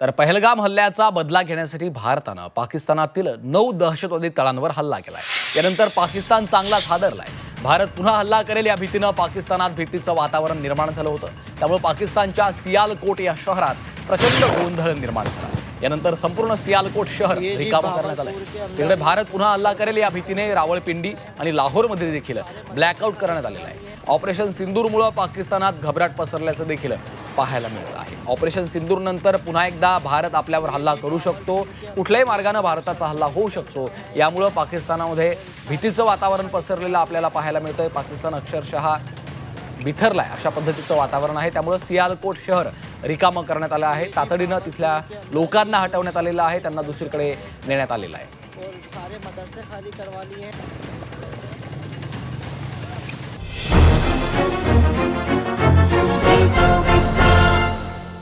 तर पहलगाम हल्ल्याचा बदला घेण्यासाठी भारतानं पाकिस्तानातील नऊ दहशतवादी तळांवर हल्ला केलाय. यानंतर पाकिस्तान चांगलाच हादरलाय. भारत पुन्हा हल्ला करेल या भीतीनं पाकिस्तानात भीतीचं वातावरण निर्माण झालं होतं. त्यामुळे पाकिस्तानच्या सियालकोट या शहरात प्रचंड गोंधळ निर्माण झाला. यानंतर संपूर्ण सियालकोट शहर रिकामं करण्यात आलंय. तिकडे भारत पुन्हा हल्ला करेल या भीतीने रावळपिंडी आणि लाहोरमध्ये देखील ब्लॅकआउट करण्यात आलेलं आहे. ऑपरेशन सिंदूरमुळं पाकिस्तानात घबराट पसरल्याचं देखील पाहायला मिळत आहे. ऑपरेशन सिंदूर नंतर पुन्हा एकदा भारत आपल्यावर हल्ला करू शकतो. कुठल्याही मार्गाने भारताचा हल्ला होऊ शकतो. यामुळं पाकिस्तानामध्ये भीतीचं वातावरण पसरलेलं आपल्याला पाहायला मिळतंय. पाकिस्तान अक्षरशः बिथरलाय. अशा पद्धतीचं वातावरण आहे. त्यामुळं सियालकोट शहर रिकामं करण्यात आलं आहे. तातडीनं तिथल्या लोकांना हटवण्यात आलेलं आहे. त्यांना दुसरीकडे नेण्यात आलेलं आहे.